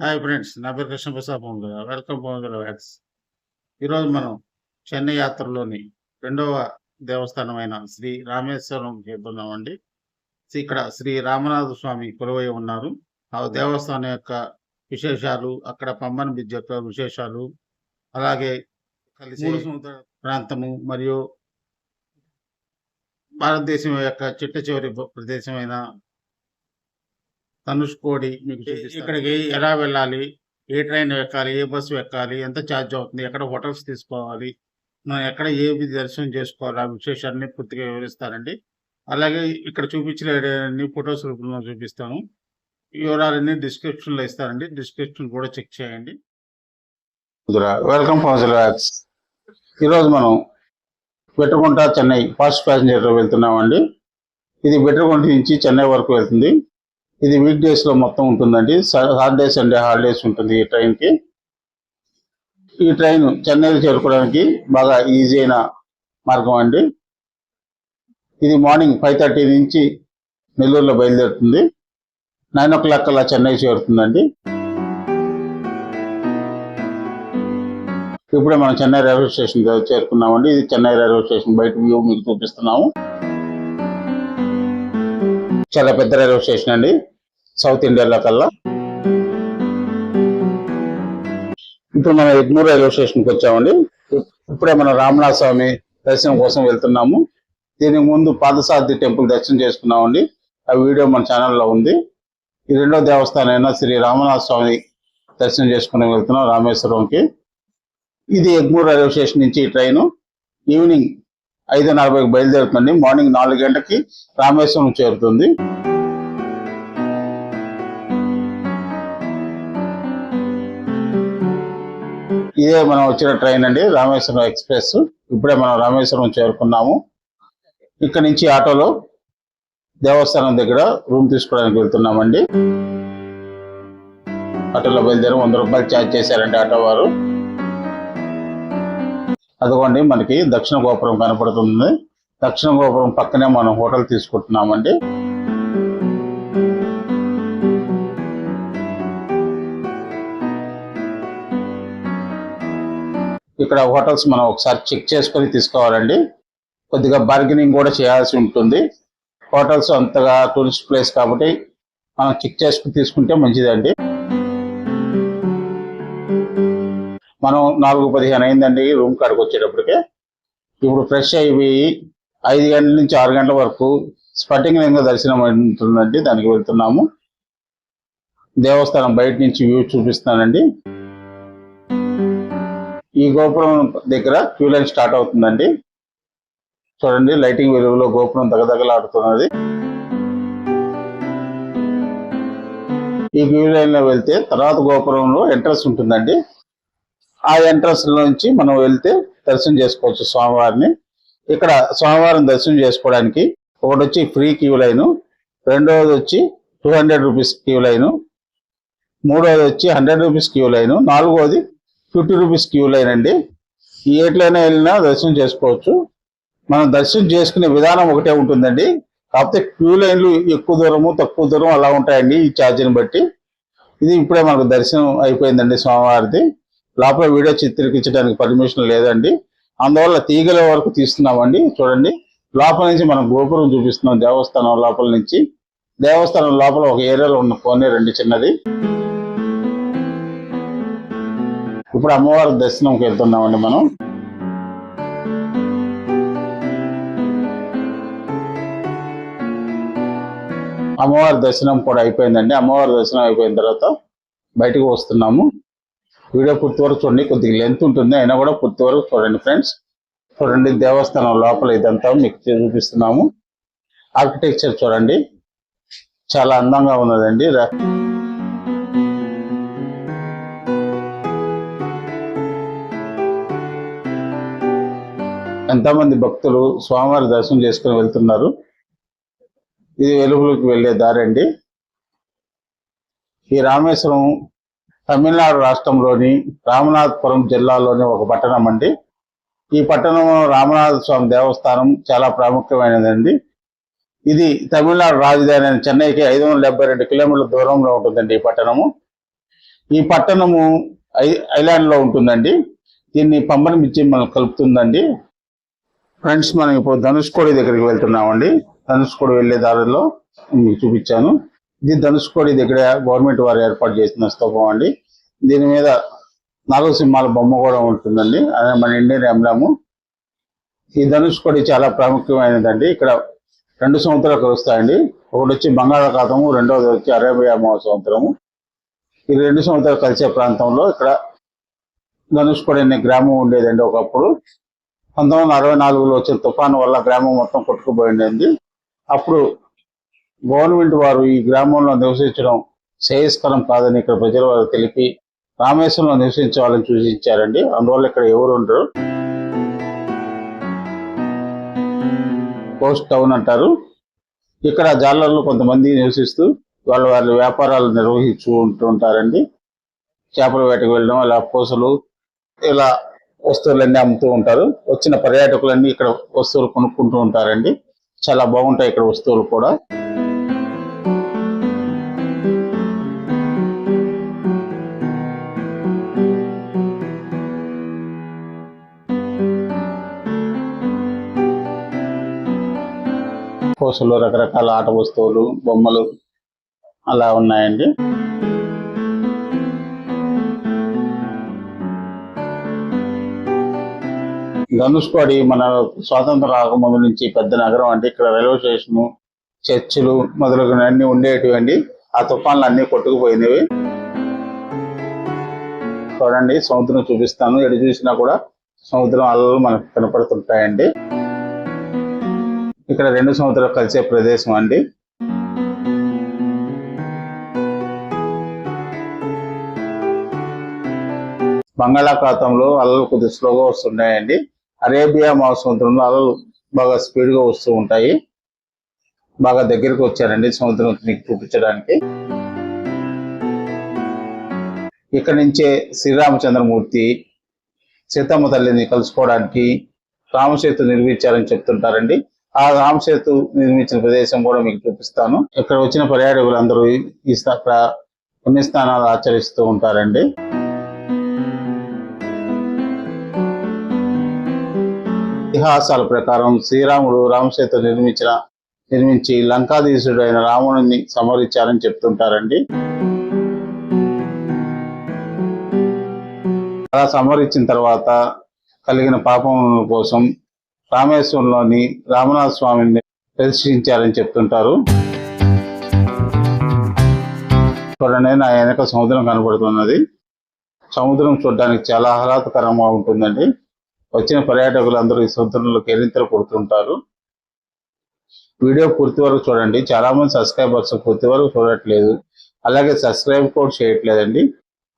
Hi friends నా పేరు Krishnaprasad Pavan welcome Pavan వ్యాక్స్. ఈరోజు మనం చెన్నై యాత్రలోని రెండవ దేవస్థానమైన శ్రీ రామేశ్వరం చేరుతున్నామండి. ఇక్కడ శ్రీ రామనాథ స్వామి కొలువై ఉన్నారు. ఆ దేవస్థానం యొక్క విశేషాలు అక్కడ పంబన్ బ్రిడ్జ్ యొక్క విశేషాలు అలాగే కలిసి ప్రాంతము మరియు భారతదేశం యొక్క చిట్ట చివరి భ- ప్రదేశమైన ధనుష్కోడి మీకు. ఇక్కడికి ఎలా వెళ్ళాలి? ఏ ట్రైన్ ఎక్కాలి? ఏ బస్సు ఎక్కాలి? ఎంత ఛార్జ్ అవుతుంది? ఎక్కడ హోటల్స్ తీసుకోవాలి? మనం ఎక్కడ ఏ విధి దర్శనం చేసుకోవాలి? ఆ విశేషాన్ని పూర్తిగా వివరిస్తారండి అలాగే ఇక్కడ చూపించిన అన్ని ఫొటోస్ రూపంలో చూపిస్తాను ఈ వివరాలన్నీ డిస్క్రిప్షన్లో ఇస్తారండి డిస్క్రిప్షన్ కూడా చెక్ చేయండి. వెల్కమ్ వ్యాక్స్ ఈరోజు మనం బెట్టకుంట చెన్నై ఫాస్ట్ ప్యాసింజర్ వెళ్తున్నామండి. ఇది బెట్టకుంట నుంచి చెన్నై వరకు వెళ్తుంది. ఇది వీక్ డేస్లో మొత్తం ఉంటుందండి. సాటర్డే సండే హాలిడేస్ ఉంటుంది ఈ ట్రైన్కి. ఈ ట్రైన్ చెన్నై చేరుకోవడానికి బాగా ఈజీ అయిన మార్గం అండి. ఇది మార్నింగ్ ఫైవ్ థర్టీ నుంచి నెల్లూరులో బయలుదేరుతుంది. నైన్ ఓ క్లాక్ అలా చెన్నై చేరుతుందండి. ఇప్పుడే మనం చెన్నై రైల్వే స్టేషన్ చేరుకున్నామండి. ఇది చెన్నై రైల్వే స్టేషన్ బయట వ్యూ మీకు చూపిస్తున్నాము. చాలా పెద్ద రైల్వే స్టేషన్ అండి. సౌత్ ఇండియాలో కల్లా. ఇప్పుడు మనం ఎగ్మూర్ రైల్వే స్టేషన్కి వచ్చామండి. ఇప్పుడే మనం రామనాథ స్వామి దర్శనం కోసం వెళ్తున్నాము. దీనికి ముందు పాదసారథి టెంపుల్ దర్శనం చేసుకున్నామండి. ఆ వీడియో మన ఛానల్లో ఉంది. ఈ రెండో దేవస్థానం అయినా శ్రీ రామనాథ స్వామి దర్శనం చేసుకుని వెళ్తున్నాం రామేశ్వరంకి. ఇది ఎగ్మూర్ రైల్వే స్టేషన్ నుంచి ఈ ట్రైన్ ఈవినింగ్ ఐదు నలభైకి బయలుదేరుతుంది. మార్నింగ్ నాలుగు గంటలకి రామేశ్వరం చేరుతుంది. ఇదే మనం వచ్చిన ట్రైన్ అండి రామేశ్వరం ఎక్స్ప్రెస్. ఇప్పుడే మనం రామేశ్వరం చేరుకున్నాము. ఇక్కడ నుంచి ఆటోలో దేవస్థానం దగ్గర రూమ్ తీసుకోవడానికి వెళ్తున్నామండి. ఆటోలో బయలుదేరి వంద రూపాయలు ఛార్జ్ చేశారండి ఆటో వారు. అదిగోండి మనకి దక్షిణ గోపురం కనపడుతుంది. దక్షిణ గోపురం పక్కనే మనం హోటల్ తీసుకుంటున్నామండి. ఇక్కడ హోటల్స్ మనం ఒకసారి చెక్ చేసుకొని తీసుకోవాలండి. కొద్దిగా బార్గెనింగ్ కూడా చేయాల్సి ఉంటుంది. హోటల్స్ అంతగా టూరిస్ట్ ప్లేస్ కాబట్టి మనం చెక్ చేసుకుని తీసుకుంటే మంచిదండి. మనం నాలుగు పదిహేను అయిందండి రూమ్ కాడికి వచ్చేటప్పటికే. ఇప్పుడు ఫ్రెష్ అయిపోయి ఐదు గంటల నుంచి ఆరు గంటల వరకు స్ఫటింగ్ దర్శనం అవుతుందండి దానికి వెళ్తున్నాము. దేవస్థానం బయట నుంచి వ్యూ చూపిస్తానండి ఈ గోపురం దగ్గర క్యూ లైన్ స్టార్ట్ అవుతుందండి. చూడండి లైటింగ్ వెలుగులో గోపురం దగదగలాడుతున్నది. ఈ క్యూ లైన్లో వెళ్తే తర్వాత గోపురంలో ఎంట్రన్స్ ఉంటుందండి. ఆ ఎంట్రన్స్ నుంచి మనం వెళ్తే దర్శనం చేసుకోవచ్చు స్వామివారిని. ఇక్కడ స్వామివారిని దర్శనం చేసుకోవడానికి ఒకటి వచ్చి ఫ్రీ క్యూ లైన్ రెండవది వచ్చి two hundred rupees queue line మూడవది వచ్చి హండ్రెడ్ రూపీస్ క్యూ లైన్ నాలుగవది ఫిఫ్టీ రూపీస్ క్యూ లైన్ అండి. ఈ ఏట్లైనా వెళ్ళినా దర్శనం చేసుకోవచ్చు. మనం దర్శనం చేసుకునే విధానం ఒకటే ఉంటుందండి. కాకపోతే క్యూ లైన్లు ఎక్కువ దూరము తక్కువ దూరం అలా ఉంటాయండి ఈ ఛార్జీని బట్టి. ఇది ఇప్పుడే మనకు దర్శనం అయిపోయిందండి స్వామివారిది. లోపల వీడియో చిత్రీకరించడానికి పర్మిషన్ లేదండి. అందువల్ల తీగల వరకు తీస్తున్నామండి. చూడండి. లోపల నుంచి మనం గోపురం చూపిస్తున్నాం దేవస్థానం లోపల నుంచి. దేవస్థానం లోపల ఒక ఏరియాలో ఉన్న కోనే రండి చిన్నది. ఇప్పుడు అమ్మవారి దర్శనంకి వెళ్తున్నామండి మనం. అమ్మవారి దర్శనం కూడా అయిపోయిందండి. అమ్మవారి దర్శనం అయిపోయిన తర్వాత బయటకు వస్తున్నాము. వీడియో పూర్తి వరకు చూడండి. కొద్దిగా లెంత్ ఉంటుంది. అయినా కూడా పూర్తి వరకు చూడండి ఫ్రెండ్స్ చూడండి దేవస్థానం లోపల ఇదంతా మీకు చూపిస్తున్నాము. ఆర్కిటెక్చర్ చూడండి. చాలా అందంగా ఉన్నదండి. ఎంతమంది భక్తులు స్వామివారి దర్శనం చేసుకుని వెళ్తున్నారు? ఇది వెలుగులోకి వెళ్ళే దారి అండి. ఈ రామేశ్వరం తమిళనాడు రాష్ట్రంలోని రామనాథపురం జిల్లాలోని ఒక పట్టణం అండి. ఈ పట్టణం రామనాథ స్వామి దేవస్థానం చాలా ప్రాముఖ్యమైనదండి. ఇది తమిళనాడు రాజధాని అయిన చెన్నైకి ఐదు వందల డెబ్బై రెండు కిలోమీటర్ల దూరంలో ఉంటుందండి ఈ పట్టణము. ఈ పట్టణము ఐ ఉంటుందండి. దీన్ని పంపన మించి మనం కలుపుతుందండి. ఫ్రెండ్స్ మనం ఇప్పుడు ధనుష్కోడి దగ్గరికి వెళ్తున్నామండి. ధనుష్కోడి వెళ్ళే దారిలో మీకు చూపించాను. ఇది ధనుష్కోడి దగ్గర గవర్నమెంట్ వారు ఏర్పాటు చేసిన స్తూపం అండి. దీని మీద నాగసింహాల బొమ్మ కూడా ఉంటుందండి. అదే మన ఇండియన్ ఎంబ్లము. ఈ ధనుష్కోడి చాలా ప్రాముఖ్యమైనదండి. ఇక్కడ రెండు సంవత్సరాలు కలుస్తాయండి. ఒకటి వచ్చి బంగాళాఖాతము రెండవది వచ్చి అరేబియా సంవత్సరము ఈ రెండు సంవత్సరాలు కలిసే ప్రాంతంలో ఇక్కడ ధనుష్కోడి అనే గ్రామం ఉండేదండి ఒకప్పుడు. పంతొమ్మిది వందల అరవై నాలుగులో వచ్చిన తుఫాను వల్ల గ్రామం మొత్తం కొట్టుకుపోయిందండి. అప్పుడు గవర్నమెంట్ వారు ఈ గ్రామంలో నివసించడం శ్రేయస్కరం కాదని ఇక్కడ ప్రజల వారు తెలిపి రామేశ్వరంలో నివసించాలని సూచించారండి. అందువల్ల ఇక్కడ ఎవరు ఉండరు. పోస్ట్ టౌన్ అంటారు. ఇక్కడ జాలర్లు కొంతమంది నివసిస్తూ వాళ్ళ వాళ్ళ వ్యాపారాలు నిర్వహించుకుంటూ ఉంటుంటారండి చేపల వేటకు వెళ్ళడం అలా పూసలు ఇలా వస్తువులన్నీ అమ్ముతూ ఉంటారు. వచ్చిన పర్యాటకులన్నీ ఇక్కడ వస్తువులు కొనుక్కుంటూ ఉంటారండి. చాలా బాగుంటాయి ఇక్కడ వస్తువులు కూడా. పూసలు రకరకాల ఆట వస్తువులు బొమ్మలు అలా ఉన్నాయండి. ధనుష్కోడి మన స్వాతంత్రం రాకముందు నుంచి పెద్ద నగరం అండి ఇక్కడ రైల్వే స్టేషన్ చర్చిలు మొదలగునన్నీ అన్ని అండి ఆ తుఫాన్లు అన్ని కొట్టుకుపోయినవి. చూడండి సముద్రం చూపిస్తాను. ఎటు చూసినా కూడా సముద్రం అలలు మనకు కనపడుతుంటాయండి. ఇక్కడ రెండు సముద్రాలు కలిసే ప్రదేశం అండి. బంగాళాఖాతంలో అలలు కొద్దిగా స్లోగా వస్తున్నాయండి అరేబియా మహాసముద్రంలో అలలు బాగా స్పీడ్గా వస్తూ ఉంటాయి. బాగా దగ్గరికి వచ్చారండి సముద్రం మీకు చూపించడానికి. ఇక్కడ నుంచే శ్రీరామచంద్రమూర్తి సీతమ్మ తల్లిని కలుసుకోవడానికి రామసేతు నిర్మించారని చెప్తుంటారండి. ఆ రామసేతు నిర్మించిన ప్రదేశం కూడా మీకు చూపిస్తాను. ఇక్కడ వచ్చిన పర్యాటకులు అందరూ ఈ పుణ్యస్నానాలు పుణ్యస్థానాలు ఆచరిస్తూ ఉంటారండి. ఇతిహాసాల ప్రకారం శ్రీరాముడు రామసేతు నిర్మించిన నిర్మించి లంకాధీశుడు అయిన రావణుని సమరించారని చెప్తుంటారండి. అలా సమరించిన తర్వాత కలిగిన పాపం కోసం రామేశ్వరంలోని రామనాథ స్వామిని ప్రదర్శించారని చెప్తుంటారు. చూడండి నా వెనక సముద్రం కనబడుతున్నది. సముద్రం చూడడానికి చాలా ఆహ్లాదకరంగా ఉంటుందండి. వచ్చిన పర్యాటకులు అందరూ ఈ సముద్రంలో కేరింతలు కొడుతుంటారు. వీడియో పూర్తి వరకు చూడండి. చాలా మంది సబ్స్క్రైబర్స్ పూర్తి వరకు చూడట్లేదు. అలాగే సబ్స్క్రైబ్ కూడా చేయట్లేదండి.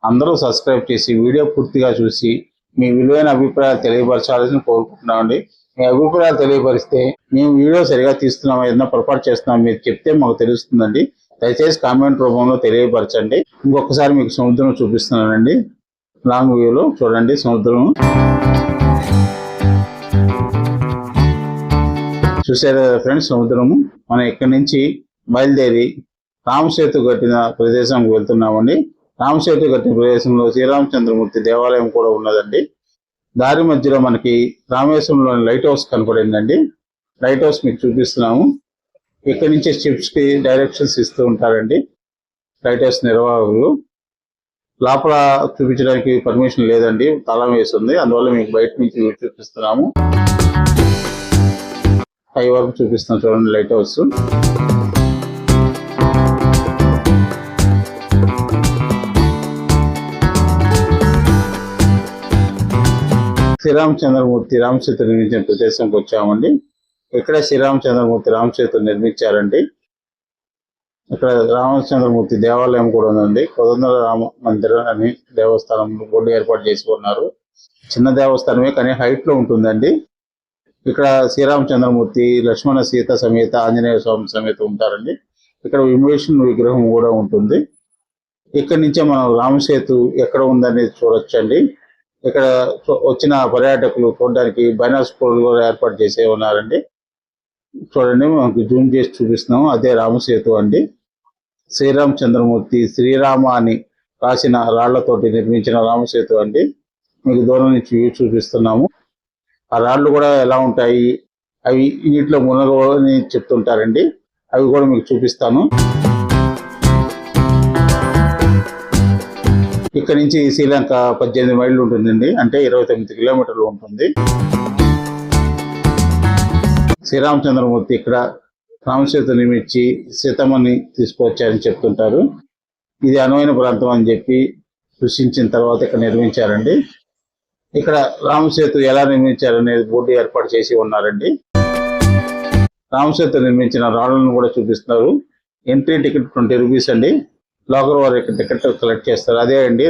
అందరూ సబ్స్క్రైబ్ చేసి వీడియో పూర్తిగా చూసి మీ విలువైన అభిప్రాయాలు తెలియపరచాలని కోరుకుంటున్నామండి. మీ అభిప్రాయాలు తెలియపరిస్తే మేము వీడియో సరిగా తీస్తున్నాం ఏదైనా పొరపాటు చేస్తున్నాం మీరు చెప్తే మాకు తెలుస్తుందండి. దయచేసి కామెంట్ రూపంలో తెలియపరచండి. ఇంకొకసారి మీకు సముద్రం చూపిస్తున్నానండి. లాంగ్ వ్యూలో చూడండి సముద్రం. చూసారు కదా ఫ్రెండ్స్ సముద్రము? మనం ఇక్కడి నుంచి బయలుదేరి రామసేతు కట్టిన ప్రదేశానికి వెళ్తున్నామండి. రామసేతు కట్టిన ప్రదేశంలో శ్రీరామచంద్రమూర్తి దేవాలయం కూడా ఉన్నదండి. దారి మధ్యలో మనకి రామేశ్వరంలోని లైట్ హౌస్ కనపడిందండి లైట్ హౌస్ మీకు చూపిస్తున్నాము. ఇక్కడి నుంచే షిప్స్కి డైరెక్షన్స్ ఇస్తూ ఉంటారండి. లైట్ హౌస్ నిర్వాహకులు. లోపల చూపించడానికి పర్మిషన్ లేదండి. తాళం వేసి ఉంది అందువల్ల మీకు బయట నుంచి చూపిస్తున్నాము. పై వరకు చూపిస్తున్నాం చూడండి లైట్ హౌస్. శ్రీరామచంద్రమూర్తి రామసేతు నిర్మించిన ప్రదేశంకి వచ్చామండి. ఇక్కడ శ్రీరామచంద్రమూర్తి రామసేతు నిర్మించారండి ఇక్కడ రామచంద్రమూర్తి దేవాలయం కూడా ఉందండి. కొదందర రామ మందిరం అని దేవస్థానం బోర్డు ఏర్పాటు చేసి ఉన్నారు. చిన్న దేవస్థానమే కానీ హైట్లో ఉంటుందండి. ఇక్కడ శ్రీరామచంద్రమూర్తి లక్ష్మణ సీత సమేత ఆంజనేయ స్వామి సమేత ఉంటారండి. ఇక్కడ విమేషన్ విగ్రహం కూడా ఉంటుంది. ఇక్కడ నుంచే మనం రామసేతు ఎక్కడ ఉందనేది చూడొచ్చండి. ఇక్కడ వచ్చిన పర్యాటకులు చూడడానికి బైనాస్ కూడా ఏర్పాటు చేసే ఉన్నారండి. చూడండి మనకు జూమ్ చేసి చూపిస్తున్నాము. అదే రామసేతు అండి. శ్రీరామచంద్రమూర్తి శ్రీరామ అని రాసిన రాళ్ళతోటి నిర్మించిన రామసేతు అండి. మీకు దూరం నుంచి వ్యూ చూపిస్తున్నాము. ఆ రాళ్ళు కూడా ఎలా ఉంటాయి? అవి నీటిలో మునగని చెప్తుంటారండి. అవి కూడా మీకు చూపిస్తాను. ఇక్కడ నుంచి శ్రీలంక పద్దెనిమిది మైళ్ళు ఉంటుందండి. అంటే ఇరవై తొమ్మిది కిలోమీటర్లు ఉంటుంది. శ్రీరామచంద్రమూర్తి ఇక్కడ రామసేతు నిర్మించి సీతమ్మని తీసుకొచ్చారని చెప్తుంటారు. ఇది అనువైన ప్రాంతం అని చెప్పి సృష్టించిన తర్వాత ఇక్కడ నిర్మించారండి. ఇక్కడ రామసేతు ఎలా నిర్మించారనేది బోర్డు ఏర్పాటు చేసి ఉన్నారండి. రామసేతు నిర్మించిన రాళ్ళను కూడా చూపిస్తున్నారు. ఎంట్రీ టికెట్ ట్వంటీ రూపీస్ అండి. లాగర్ వారి యొక్క టికెట్ కలెక్ట్ చేస్తారు. అదే అండి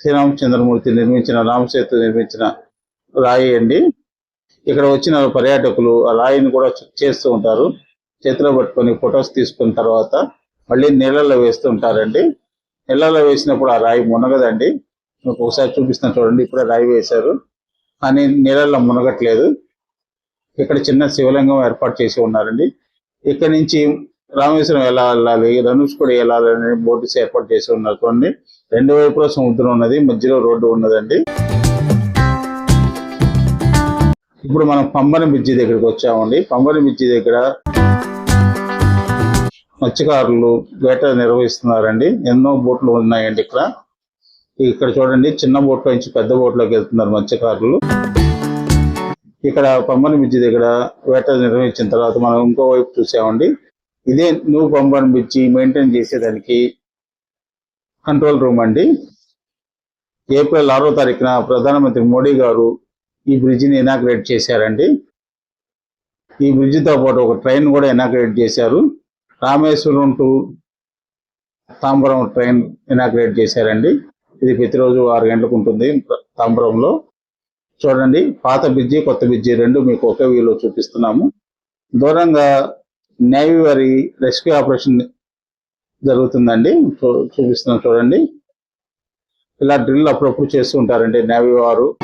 శ్రీరామచంద్రమూర్తి నిర్మించిన రామసేతు నిర్మించిన రాయి అండి. ఇక్కడ వచ్చిన పర్యాటకులు ఆ రాయిని కూడా చెక్ చేస్తూ ఉంటారు. చేతిలో పట్టుకొని ఫొటోస్ తీసుకున్న తర్వాత మళ్ళీ నీళ్ళల్లో వేస్తూ ఉంటారండి. నీళ్ళల్లో వేసినప్పుడు ఆ రాయి మునగదండి. మీకు ఒకసారి చూపిస్తాను చూడండి ఇప్పుడే రాయి వేశారు. కానీ నీళ్ళల్లో మునగట్లేదు. ఇక్కడ చిన్న శివలింగం ఏర్పాటు చేసి ఉన్నారండి. ఇక్కడ నుంచి రామేశ్వరం ఎలా వెళ్ళాలి ధనుష్కుడి ఎలా వెళ్ళాలని బోర్డు ఏర్పాటు చేసి ఉన్నారు. రెండు వైపులా సముద్రం ఉన్నది మధ్యలో రోడ్డు ఉన్నదండి. ఇప్పుడు మనం పంబని బ్రిడ్జి దగ్గరికి వచ్చామండి. పంబని బ్రిడ్జి దగ్గర మత్స్యకారులు వేట నిర్వహిస్తున్నారండి. ఎన్నో బోట్లు ఉన్నాయండి ఇక్కడ. ఇక్కడ చూడండి చిన్న బోట్లో నుంచి పెద్ద బోట్లోకి వెళ్తున్నారు మత్స్యకారులు. ఇక్కడ పంబని బ్రిడ్జి దగ్గర వేట నిర్వహించిన తర్వాత మనం ఇంకో వైపు చూసామండి. ఇదే న్యూ పంపించి బ్రిడ్జి మెయింటైన్ చేసేదానికి కంట్రోల్ రూమ్ అండి. ఏప్రిల్ ఆరో తారీఖున ప్రధానమంత్రి మోడీ గారు ఈ బ్రిడ్జిని ఇనాగ్రేట్ చేశారండి. ఈ బ్రిడ్జితో పాటు ఒక ట్రైన్ కూడా ఇనాగ్రేట్ చేశారు. Rameswaram to Tambaram train inaugurate చేశారండి. ఇది ప్రతిరోజు ఆరు గంటలకు ఉంటుంది తాంబరంలో. చూడండి పాత బ్రిడ్జి కొత్త బ్రిడ్జి రెండు మీకు ఒకే వీలో చూపిస్తున్నాము. దూరంగా నేవీ వారి రెస్క్యూ ఆపరేషన్ జరుగుతుందండి. చూ- చూపిస్తున్నాం చూడండి. ఇలా డ్రిల్ అప్పుడప్పుడు చేస్తూ ఉంటారండి నేవీ వారు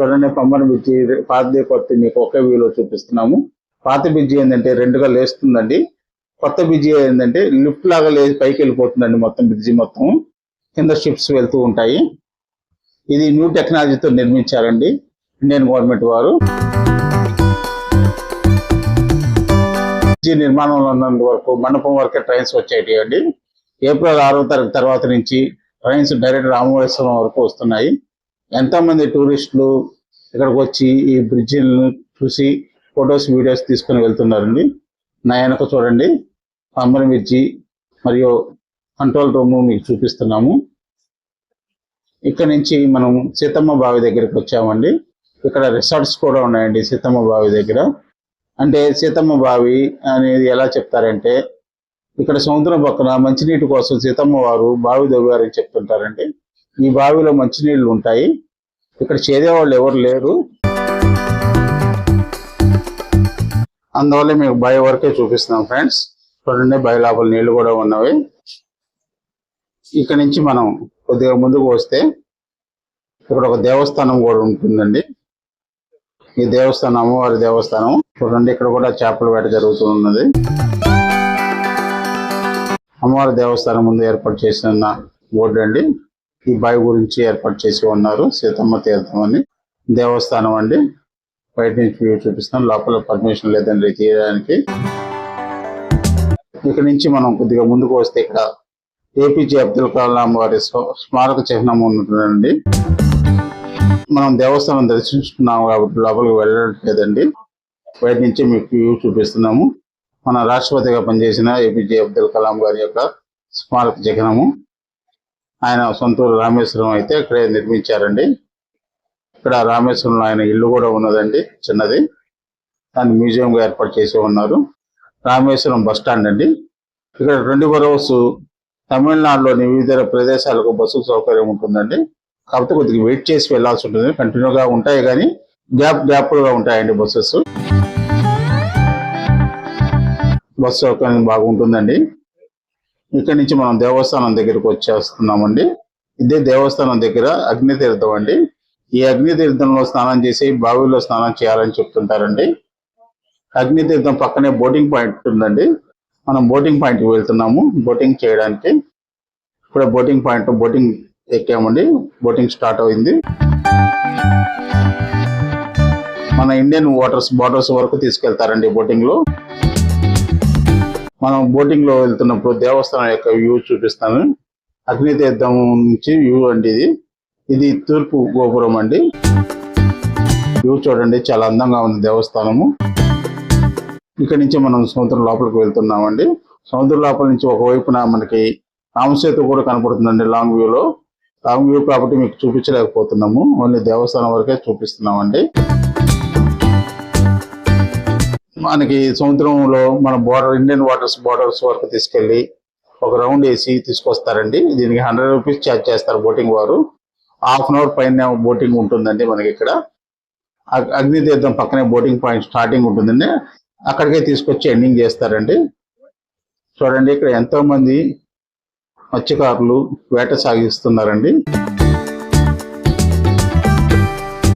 చూడండి పంపన బ్రిడ్జి పాతది కొత్త మీకు ఒకే వ్యూలో చూపిస్తున్నాము. పాత బ్రిడ్జి ఏంటంటే రెండుగా లేస్తుందండి. కొత్త బ్రిడ్జి ఏంటంటే లిఫ్ట్ లాగా లేచి పైకి వెళ్ళిపోతుందండి మొత్తం బ్రిడ్జి మొత్తం. కింద షిప్స్ వెళ్తూ ఉంటాయి. ఇది న్యూ టెక్నాలజీతో నిర్మించారండి ఇండియన్ గవర్నమెంట్ వారు. నిర్మాణంలో ఉన్నంత వరకు మండపం వరకే ట్రైన్స్ వచ్చేటి అండి ఏప్రిల్ ఆరో తారీఖు తర్వాత నుంచి ట్రైన్స్ డైరెక్ట్ రామేశ్వరం వరకు వస్తున్నాయి. ఎంతో మంది టూరిస్టులు ఇక్కడికి వచ్చి ఈ బ్రిడ్జిలను చూసి ఫొటోస్ వీడియోస్ తీసుకొని వెళ్తున్నారండి? నా వెనక చూడండి. పంబన్ బ్రిడ్జి మరియు కంట్రోల్ రూమ్ మీకు చూపిస్తున్నాము. ఇక్కడ నుంచి మనం సీతమ్మ బావి దగ్గరికి వచ్చామండి. ఇక్కడ రిసార్ట్స్ కూడా ఉన్నాయండి సీతమ్మ బావి దగ్గర. అంటే సీతమ్మ బావి అనేది ఎలా చెప్తారంటే ఇక్కడ సముద్రం పక్కన మంచినీటి కోసం సీతమ్మ వారు బావి దవ్వారని చెప్తుంటారండి. ఈ బావిలో మంచినీళ్ళు ఉంటాయి. ఇక్కడ చేదేవాళ్ళు ఎవరు లేరు. అందువల్ల మీకు బావి వరకే చూపిస్తున్నాం ఫ్రెండ్స్. చూడండి బావి లోపల నీళ్ళు కూడా ఉన్నవి. ఇక్కడ నుంచి మనం కొద్దిగా ముందుకు వస్తే ఇక్కడ ఒక దేవస్థానం కూడా ఉంటుందండి. ఈ దేవస్థానం అమ్మవారి దేవస్థానం. చూడండి ఇక్కడ కూడా చేపల వేట జరుగుతూ ఉన్నది అమ్మవారి దేవస్థానం ముందు ఏర్పాటు చేసిన బోర్డు అండి. ఈ బావి గురించి ఏర్పాటు చేసి ఉన్నారు సీతమ్మ తీర్థం అని. దేవస్థానం అండి. బయట నుంచి వ్యూ చూపిస్తాం లోపల పర్మిషన్ లేదండి తీయడానికి. ఇక్కడ నుంచి మనం కొద్దిగా ముందుకు వస్తే ఇక్కడ ఏపీజే అబ్దుల్ కలాం వారి స్మారక చిహ్నం ఉంటుందండి మనం దేవస్థానం దర్శించుకున్నాము కాబట్టి లోపలికి వెళ్ళట్లేదండి. బయట నుంచి మీకు వ్యూ చూపిస్తున్నాము. మన రాష్ట్రపతిగా పనిచేసిన ఏపీజే అబ్దుల్ కలాం గారి యొక్క స్మారక చిహ్నము. ఆయన సొంతూరు రామేశ్వరం అయితే ఇక్కడే నిర్మించారండి. ఇక్కడ రామేశ్వరంలో ఆయన ఇల్లు కూడా ఉన్నదండి చిన్నది. దాన్ని మ్యూజియంగా ఏర్పాటు చేసి ఉన్నారు. రామేశ్వరం బస్ స్టాండ్ అండి. ఇక్కడ రెండు బరోస్ తమిళనాడులోని వివిధ ప్రదేశాలకు బస్సు సౌకర్యం ఉంటుందండి. కాకపోతే కొద్దిగా వెయిట్ చేసి వెళ్ళాల్సి ఉంటుంది. కంటిన్యూగా ఉంటాయి కానీ గ్యాప్ గ్యాప్లుగా ఉంటాయండి బస్సెస్ బస్సు సౌకర్యం బాగుంటుందండి. ఇక్కడ నుంచి మనం దేవస్థానం దగ్గరికి వచ్చేస్తున్నామండి. ఇదే దేవస్థానం దగ్గర అగ్ని తీర్థం అండి. ఈ అగ్నితీర్థంలో స్నానం చేసి బావిలో స్నానం చేయాలని చెప్తుంటారండి. అగ్ని తీర్థం పక్కనే బోటింగ్ పాయింట్ ఉందండి. మనం బోటింగ్ పాయింట్కి వెళ్తున్నాము. బోటింగ్ చేయడానికి ఇప్పుడు బోటింగ్ పాయింట్ బోటింగ్ ఎక్కామండి. బోటింగ్ స్టార్ట్ అయింది. మన ఇండియన్ వాటర్స్ బార్డర్స్ వరకు తీసుకెళ్తారండి బోటింగ్లో మనం బోటింగ్లో వెళ్తున్నప్పుడు దేవస్థానం యొక్క వ్యూ చూపిస్తాను. అగ్ని తీర్థం నుంచి వ్యూ అండి ఇది. ఇది తూర్పు గోపురం అండి. వ్యూ చూడండి చాలా అందంగా ఉంది దేవస్థానము. ఇక్కడ నుంచి మనం సముద్రం లోపలికి వెళ్తున్నామండి. సముద్రం లోపల నుంచి ఒకవైపున మనకి రామసేతు కూడా కనపడుతుందండి లాంగ్ వ్యూ లో. లాంగ్ వ్యూ కాబట్టి మీకు చూపించలేకపోతున్నాము. ఓన్లీ దేవస్థానం వరకే చూపిస్తున్నామండి. మనకి సముద్రంలో మన బోర్డర్ ఇండియన్ వాటర్స్ బోర్డర్స్ వరకు తీసుకెళ్ళి ఒక రౌండ్ వేసి తీసుకొస్తారండి. దీనికి హండ్రెడ్ రూపీస్ ఛార్జ్ చేస్తారు బోటింగ్ వారు. హాఫ్ అన్ అవర్ పైన బోటింగ్ ఉంటుందండి మనకి ఇక్కడ. అగ్నితీర్థం అగ్ని పక్కనే బోటింగ్ పాయింట్ స్టార్టింగ్ ఉంటుందండి. అక్కడికే తీసుకొచ్చి ఎండింగ్ చేస్తారండి. చూడండి ఇక్కడ ఎంతో మంది మత్స్యకారులు వేట సాగిస్తున్నారండి.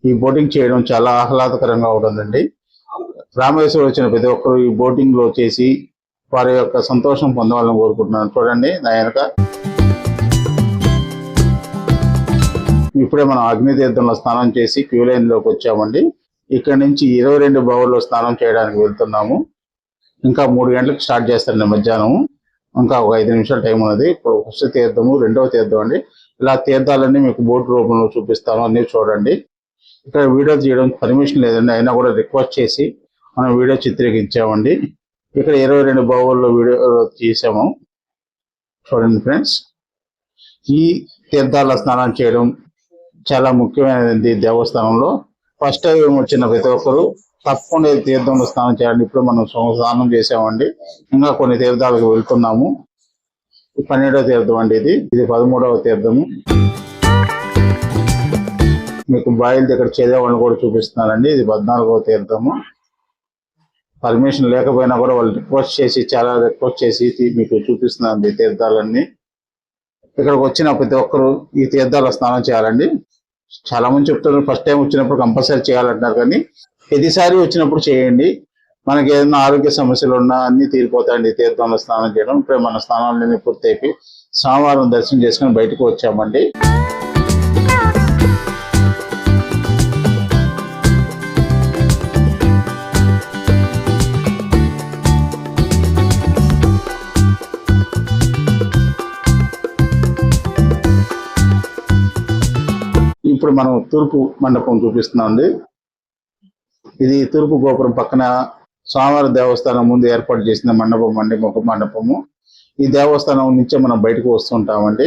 ఈ బోటింగ్ చేయడం చాలా ఆహ్లాదకరంగా ఉంటుందండి. రామేశ్వరం వచ్చిన ప్రతి ఒక్కరు ఈ బోటింగ్లో చేసి వారి యొక్క సంతోషం పొందాలని కోరుకుంటున్నాను. చూడండి నా వెనక. ఇప్పుడే మనం అగ్నితీర్థంలో స్నానం చేసి క్యూ లైన్లోకి వచ్చామండి. ఇక్కడ నుంచి ఇరవై రెండు బావుల్లో స్నానం చేయడానికి వెళ్తున్నాము. ఇంకా మూడు గంటలకు స్టార్ట్ చేస్తారండి మధ్యాహ్నం ఇంకా ఒక ఐదు నిమిషాలు టైం ఉన్నది. ఇప్పుడు ఫస్ట్ తీర్థము రెండవ తీర్థం అండి. ఇలా తీర్థాలన్నీ మీకు బోర్డు రూపంలో చూపిస్తాను. అన్ని చూడండి. ఇక్కడ వీడియో తీయడం పర్మిషన్ లేదండి. అయినా కూడా రిక్వెస్ట్ చేసి మనం వీడియో చిత్రీకరించామండి. ఇక్కడ ఇరవై రెండు బావుల్లో వీడియో తీసాము. చూడండి ఫ్రెండ్స్. ఈ తీర్థాల స్నానం చేయడం చాలా ముఖ్యమైనది దేవస్థానంలో. ఫస్ట్ టైం వచ్చిన ప్రతి ఒక్కరు తప్పకుండా తీర్థంలో స్నానం చేయండి ఇప్పుడు మనం స్నానం చేసామండి ఇంకా కొన్ని తీర్థాలకు వెళ్తున్నాము. పన్నెండవ తీర్థం అండి ఇది. ఇది పదమూడవ తీర్థము. మీకు బాయిల్ దగ్గర చేదేవాళ్ళని కూడా చూపిస్తున్నానండి. ఇది పద్నాలుగవ తీర్థము. పర్మిషన్ లేకపోయినా కూడా వాళ్ళు రిక్వెస్ట్ చేసి చాలా రిక్వెస్ట్ చేసి మీకు చూపిస్తున్నాను ఈ తీర్థాలన్నీ. ఇక్కడికి వచ్చిన ప్రతి ఒక్కరు ఈ తీర్థాల స్నానం చేయాలండి. చాలా మంది చెప్తున్నారు ఫస్ట్ టైం వచ్చినప్పుడు కంపల్సరీ చేయాలంటున్నారు కానీ ప్రతిసారి వచ్చినప్పుడు చేయండి. మనకి ఏదైనా ఆరోగ్య సమస్యలు ఉన్నా అన్ని తీరిపోతాయండి. తీర్థంలో స్నానం చేయడం ఇప్పుడే మన స్నానాలన్నీ పూర్తయిపోయి సోమవారం దర్శనం చేసుకుని బయటకు వచ్చామండి. ఇప్పుడు మనం తూర్పు మండపం చూపిస్తున్నాం అండి. ఇది తూర్పు గోపురం పక్కన స్వామివారి దేవస్థానం ముందు ఏర్పాటు చేసిన మండపం అండి ఒక మండపము. ఈ దేవస్థానం నుంచే మనం బయటకు వస్తుంటామండి.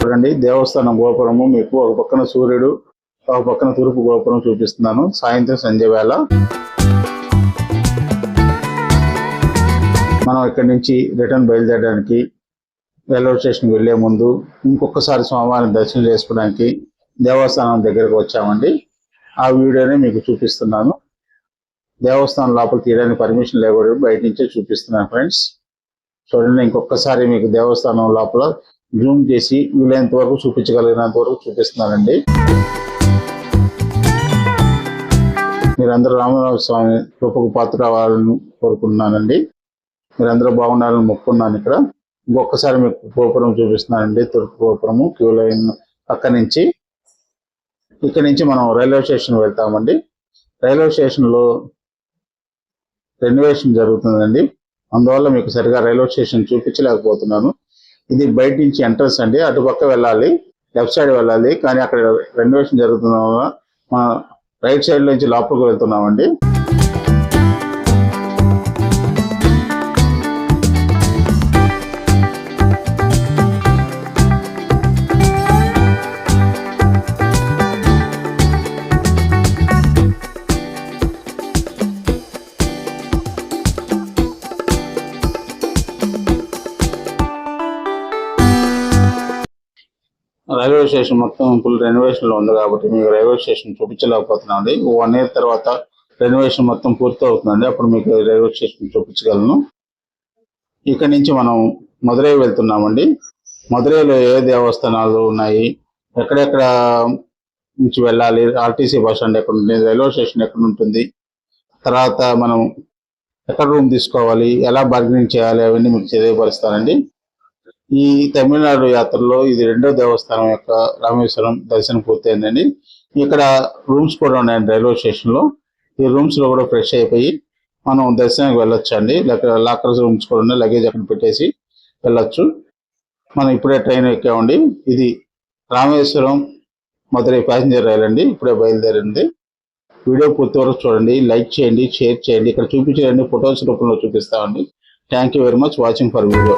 చూడండి దేవస్థానం గోపురము మీకు ఒక పక్కన సూర్యుడు ఒక పక్కన తూర్పు గోపురం చూపిస్తున్నాను. సాయంత్రం సంధ్య వేళ మనం ఇక్కడి నుంచి రిటర్న్ బయలుదేరడానికి రైల్వే స్టేషన్కి వెళ్ళే ముందు ఇంకొకసారి స్వామివారిని దర్శనం చేసుకోవడానికి దేవస్థానం దగ్గరకు వచ్చామండి. ఆ వీడియోని మీకు చూపిస్తున్నాను. దేవస్థానం లోపల తీయడానికి పర్మిషన్ లేకూడదు బయట నుంచే చూపిస్తున్నాను ఫ్రెండ్స్ చూడండి ఇంకొకసారి మీకు దేవస్థానం లోపల జూమ్ చేసి వీలైనంత వరకు చూపించగలిగినంత వరకు చూపిస్తున్నానండి. మీరందరూ రామరావు స్వామి కృపకు పాత్ర అవ్వాలని కోరుకుంటున్నానండి. మీరు అందరూ బాగుండాలని మొక్కున్నాను ఇక్కడ. ఇంకొకసారి మీకు గోపురం చూపిస్తున్నానండి. తూర్పు గోపురము క్యూ లైన్ అక్కడి నుంచి. ఇక్కడ నుంచి మనం రైల్వే స్టేషన్ వెళ్తామండి. రైల్వే స్టేషన్లో రెనోవేషన్ జరుగుతుందండి. అందువల్ల మీకు సరిగా రైల్వే స్టేషన్ చూపించలేకపోతున్నాను. ఇది బయట నుంచి ఎంట్రన్స్ అండి. అటుపక్క వెళ్ళాలి లెఫ్ట్ సైడ్ వెళ్ళాలి. కానీ అక్కడ రెనోవేషన్ జరుగుతున్న వల్ల రైట్ సైడ్ నుంచి లోపలికి వెళ్తున్నామండి. స్టేషన్ మొత్తం ఫుల్ రెనోవేషన్లో ఉంది కాబట్టి మీకు రైల్వే స్టేషన్ చూపించలేకపోతున్నాండి వన్ ఇయర్ తర్వాత రెనోవేషన్ మొత్తం పూర్తి అవుతుందండి అప్పుడు మీకు రైల్వే స్టేషన్ చూపించగలను. ఇక్కడ నుంచి మనం మదురై వెళ్తున్నామండి. మదురైలో ఏ దేవస్థానాలు ఉన్నాయి? ఎక్కడెక్కడ నుంచి వెళ్ళాలి? ఆర్టీసీ బస్ స్టాండ్ ఎక్కడ ఉంటుంది? రైల్వే స్టేషన్ ఎక్కడ ఉంటుంది? తర్వాత మనం ఎక్కడ రూమ్ తీసుకోవాలి? ఎలా బార్గెనింగ్ చేయాలి? అవన్నీ మీకు తెలియపరుస్తానండి. ఈ తమిళనాడు యాత్రలో ఇది రెండో దేవస్థానం యొక్క రామేశ్వరం దర్శనం పూర్తయిందండి. ఇక్కడ రూమ్స్ కూడా ఉన్నాయండి రైల్వే స్టేషన్లో ఈ రూమ్స్లో కూడా ఫ్రెష్ అయిపోయి మనం దర్శనానికి వెళ్ళొచ్చు అండి లాకర్స్ రూమ్స్ కూడా ఉన్నాయి. లగేజ్ అక్కడ పెట్టేసి వెళ్ళొచ్చు. మనం ఇప్పుడే ట్రైన్ ఎక్కామండి. ఇది రామేశ్వరం మధురై ప్యాసింజర్ రైలు అండి. ఇప్పుడే బయలుదేరింది. వీడియో పూర్తి వరకు చూడండి. లైక్ చేయండి షేర్ చేయండి. ఇక్కడ చూపించండి ఫొటోస్ రూపంలో చూపిస్తామండి. Thank you very much watching for video.